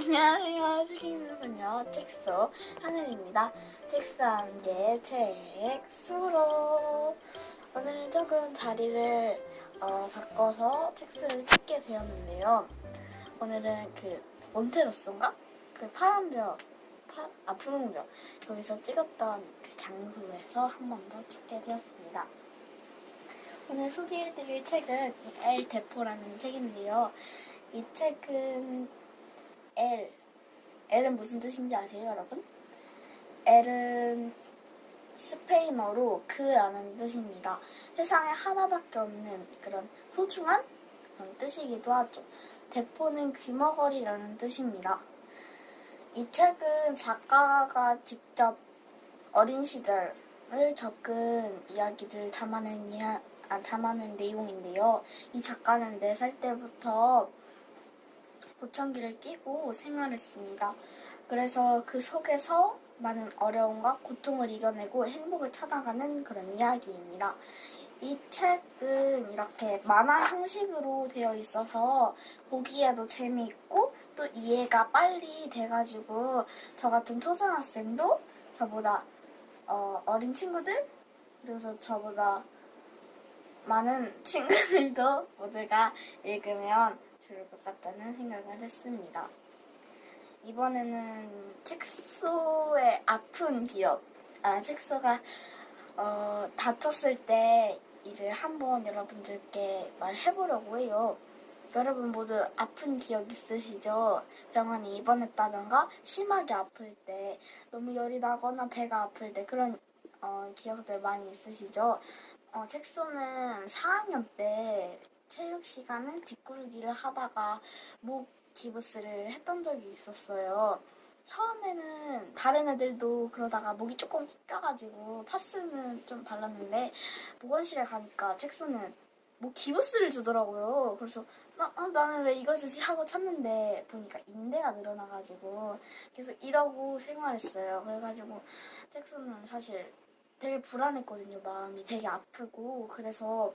안녕하세요. 스키는군요. 책수 하늘입니다. 책수와 함께 책 수로 오늘은 조금 자리를 어, 바꿔서 책수를 찍게 되었는데요. 오늘은 그 몬테로스인가? 그 파란 벽, 파, 아 분홍벽 거기서 찍었던 그 장소에서 한 번 더 찍게 되었습니다. 오늘 소개해드릴 책은 이엘 대포라는 책인데요. 이 책은 L. L은 무슨 뜻인지 아세요, 여러분? L은 스페인어로 그라는 뜻입니다. 세상에 하나밖에 없는 그런 소중한 그런 뜻이기도 하죠. 대포는 귀머거리라는 뜻입니다. 이 책은 작가가 직접 어린 시절을 겪은 이야기를 담아낸 이야, 아, 담아낸 내용인데요. 이 작가는 4살 때부터 보청기를 끼고 생활했습니다. 그래서 그 속에서 많은 어려움과 고통을 이겨내고 행복을 찾아가는 그런 이야기입니다. 이 책은 이렇게 만화 형식으로 되어 있어서 보기에도 재미있고 또 이해가 빨리 돼가지고 저 같은 초등학생도 저보다 어, 어린 친구들 그리고 저보다 많은 친구들도 모두가 읽으면 좋을 것 같다는 생각을 했습니다. 이번에는 책소의 아픈 기억, 아, 책소가 어, 다쳤을 때 일을 한번 여러분들께 말해보려고 해요. 여러분 모두 아픈 기억 있으시죠? 병원에 입원했다던가 심하게 아플 때 너무 열이 나거나 배가 아플 때 그런 어, 기억들 많이 있으시죠? 어, 책소는 4학년 때 체육 시간에 뒷구르기를 하다가 목 기부스를 했던 적이 있었어요. 처음에는 다른 애들도 그러다가 목이 조금 껴가지고 파스는 좀 발랐는데 보건실에 가니까 책소는 목 기부스를 주더라고요. 그래서 나, 아, 나는 왜 이거 주지 하고 찾는데 보니까 인대가 늘어나가지고 계속 이러고 생활했어요. 그래가지고 책소는 사실 되게 불안했거든요. 마음이 되게 아프고 그래서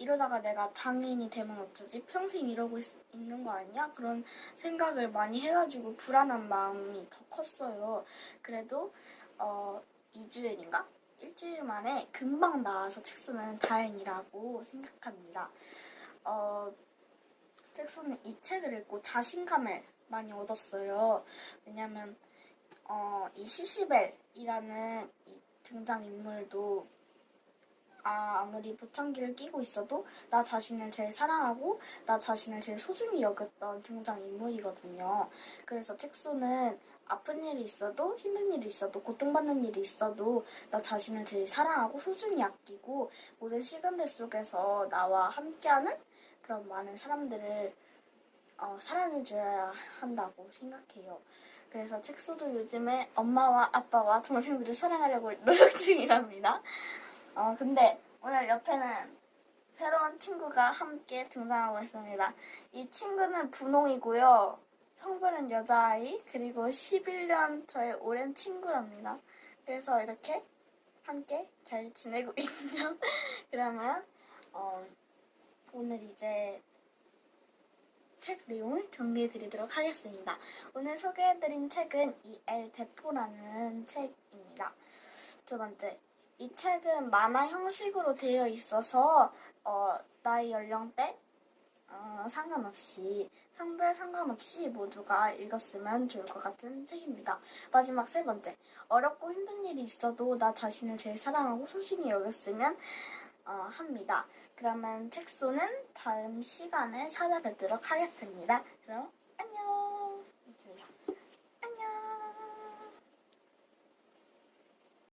이러다가 내가 장애인이 되면 어쩌지? 평생 이러고 있, 는거 아니야? 그런 생각을 많이 해가지고 불안한 마음이 더 컸어요. 그래도 어 2주일인가? 일주일 만에 금방 나와서 책 쓰면 다행이라고 생각합니다. 어, 책 쓰는 이 책을 읽고 자신감을 많이 얻었어요. 왜냐면 어, 이 시시벨이라는 이 등장인물도 아, 아무리 보청기를 끼고 있어도 나 자신을 제일 사랑하고 나 자신을 제일 소중히 여겼던 등장인물이거든요. 그래서 책소는 아픈 일이 있어도 힘든 일이 있어도 고통받는 일이 있어도 나 자신을 제일 사랑하고 소중히 아끼고 모든 시간들 속에서 나와 함께하는 그런 많은 사람들을 어, 사랑해줘야 한다고 생각해요. 그래서 책소도 요즘에 엄마와 아빠와 동생들을 사랑하려고 노력 중이랍니다. 어, 근데 오늘 옆에는 새로운 친구가 함께 등장하고 있습니다. 이 친구는 분홍이고요. 성별은 여자아이, 그리고 11년 저의 오랜 친구랍니다. 그래서 이렇게 함께 잘 지내고 있죠. 그러면, 어, 오늘 이제 책 내용을 정리해드리도록 하겠습니다. 오늘 소개해드린 책은 이엘 대포라는 책입니다. 두 번째, 이 책은 만화 형식으로 되어 있어서 어, 나이 연령대 어, 상관없이 성별 상관없이 모두가 읽었으면 좋을 것 같은 책입니다. 마지막 세 번째 어렵고 힘든 일이 있어도 나 자신을 제일 사랑하고 소중히 여겼으면 어, 합니다. 그러면 책소는 다음 시간에 찾아뵙도록 하겠습니다. 그럼